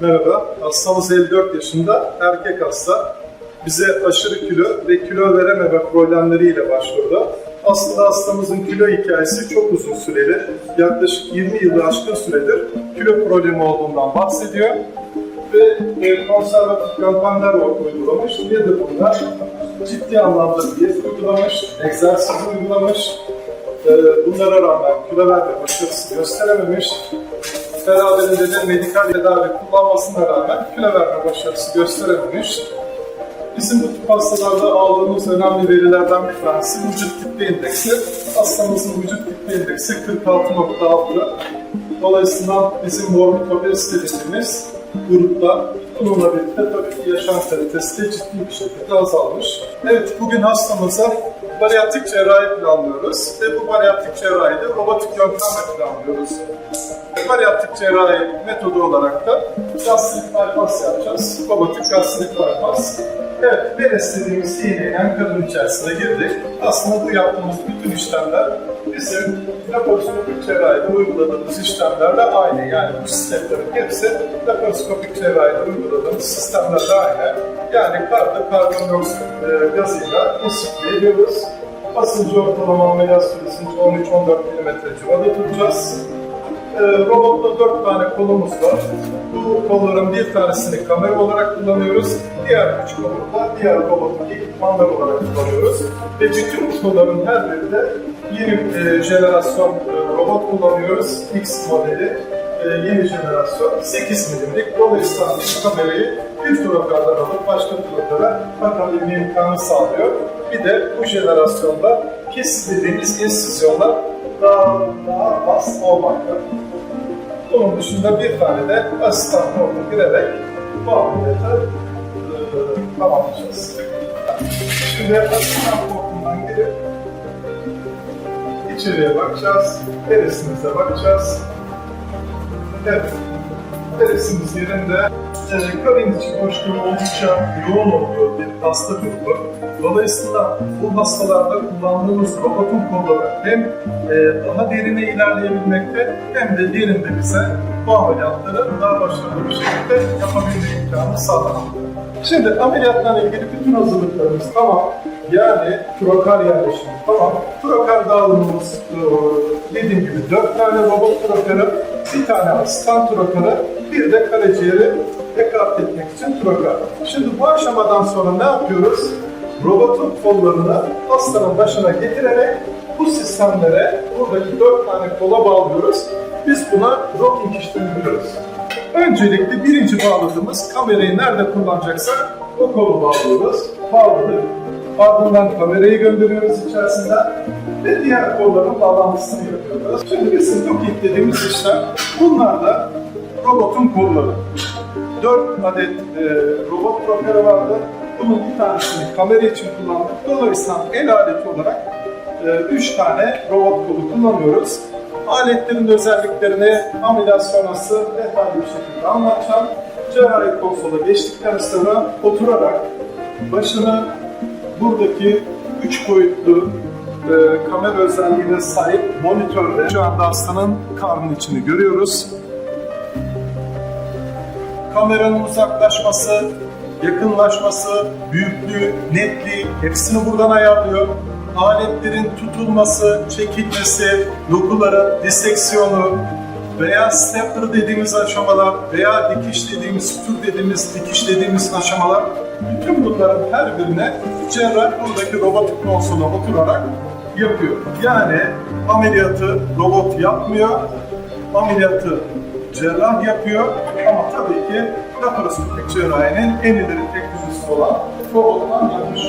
Merhaba, hastamız 54 yaşında, erkek hasta. Bize aşırı kilo ve kilo verememe problemleriyle başvurdu. Aslında hastamızın kilo hikayesi çok uzun süreli. Yaklaşık 20 yılı aşkın süredir kilo problemi olduğundan bahsediyor. Ve e, konservatif yöntemler uygulamış. Nedir bunlar? Ciddi anlamda diyet uygulamış, egzersiz uygulamış. E, bunlara rağmen kilo verme başarısı gösterememiş beraberinde de medikal tedavi kullanmasına rağmen kilo verme başarısı gösterememiş. Bizim bu tip hastalarda aldığımız önemli verilerden bir tanesi vücut kitle indeksi. Hastamızın vücut kitle indeksi 46.6. Dolayısıyla bizim morbid obezite dediğimiz grupta bununla birlikte tabii yaşam kalitesi de ciddi bir şekilde azalmış. Evet, bugün hastamıza bariyatrik cerrahi planlıyoruz ve bu bariyatrik cerrahide robotik yöntemle planlıyoruz. Bariyatrik cerrahi metodu olarak da gastrik bypass yapacağız. Robotik gastrik bypass. Evet, Beres dediğimiz iğneyle kadın içerisine girdik. Aslında bu yaptığımız bütün işlemler bizim laparoskopik cerrahide uyguladığımız işlemlerle aynı. Yani bu sistemlerin hepsi laparoskopik cerrahide uyguladığımız sistemlerle aynı. Yani karda karbondioksit e, gazıyla insüfle ediyoruz. Basıncı ortalama ameliyat süresince 13-14 mm civarında tutacağız. Ee, robotta dört tane kolumuz var. Bu kolların bir tanesini kamera olarak kullanıyoruz. Diğer üç kolu da diğer robotik ekipmanlar olarak kullanıyoruz. Ve bütün kolların her birinde yeni e, jenerasyon e, robot kullanıyoruz. X modeli e, yeni jenerasyon 8 milimlik. Dolayısıyla bu kamerayı bir trokardan alıp başka trokara takabilme imkanı sağlıyor. Bir de bu jenerasyonda kesit dediğimiz enstitüsyonlar daha, daha az olmakta. Bunun dışında bir tane de asistan orada girerek ameliyatı e, tamamlayacağız. Şimdi asistan portundan girip içeriye bakacağız, neresimize bakacağız. Evet, neresimiz yerinde. E, karın içi boşluğu oldukça yoğun oluyor bir hasta grubu. Dolayısıyla bu hastalarda kullandığımız robotun kolları hem e, daha derine ilerleyebilmekte hem de derinde bize bu ameliyatları daha başarılı bir şekilde yapabilme imkanı sağlamakta. Şimdi ameliyatla ilgili bütün hazırlıklarımız tamam. Yani trokar yerleşimi tamam. Trokar dağılımımız e, dediğim gibi dört tane robot trokarı, bir tane asistan trokarı, bir de karaciğeri ekart etmek için trokar. Şimdi bu aşamadan sonra ne yapıyoruz? Robotun kollarını hastanın başına getirerek bu sistemlere buradaki dört tane kola bağlıyoruz. Biz buna rocking işlemi diyoruz. Öncelikle birinci bağladığımız kamerayı nerede kullanacaksak o kolu bağlıyoruz. Bağladık. Ardından kamerayı gönderiyoruz içerisinden ve diğer kolların bağlantısını yapıyoruz. Şimdi bizim rocking dediğimiz işlem bunlar da robotun kolları. 4 adet e, robot properi vardı. Bunun bir tanesini kamera için kullandık. Dolayısıyla el aleti olarak 3 tane robot kolu kullanıyoruz. Aletlerin özelliklerini ameliyat sonrası detaylı bir şekilde anlatacağım. Cerrahi konsola geçtikten sonra oturarak başını buradaki 3 boyutlu e, kamera özelliğine sahip monitörde şu anda hastanın karnının içini görüyoruz kameranın uzaklaşması, yakınlaşması, büyüklüğü, netliği hepsini buradan ayarlıyor. Aletlerin tutulması, çekilmesi, dokuların diseksiyonu veya stepper dediğimiz aşamalar veya dikiş dediğimiz, sütür dediğimiz, dikiş dediğimiz aşamalar bütün bunların her birine cerrah buradaki robotik konsola oturarak yapıyor. Yani ameliyatı robot yapmıyor, ameliyatı cerrah yapıyor ama tabii ki laparoskopik cerrahinin en ileri teknolojisi olan robottan yapmış.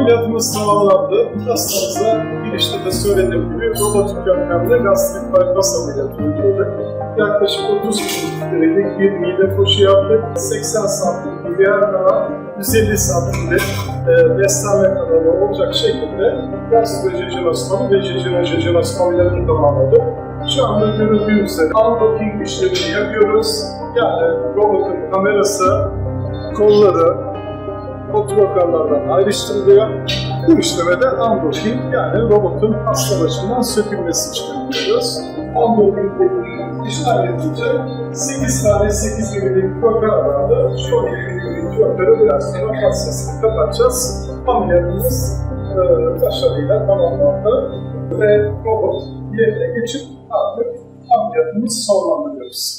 Ameliyatımız tamamlandı. Hastamıza girişte de söylediğim gibi robotik yöntemle gastrik bypass ameliyatı uyguladık. Yaklaşık 30 kilolitrelik bir mide foşu yaptık. 80 santim bir yer kanal, 150 santim de e, beslenme kanalı olacak şekilde gastrojejinostomi ve jejinojejinostomileriini tamamladık. Şu anda görüldüğü üzere unlocking işlemini yapıyoruz. Yani robotun kamerası, kolları, otomobillerden ayrıştırılıyor. Bu işleme de unlocking yani robotun hasta başından sökülmesi işlemi yapıyoruz. Unlocking dediğimiz işlem yapınca 8 tane 8 mililik program vardı. Şu 12 mililik programı biraz sonra hastasını kapatacağız. Ameliyatımız e, başarıyla tamamlandı ve robot yerine geçip artık ameliyatımızı sonlandırıyoruz.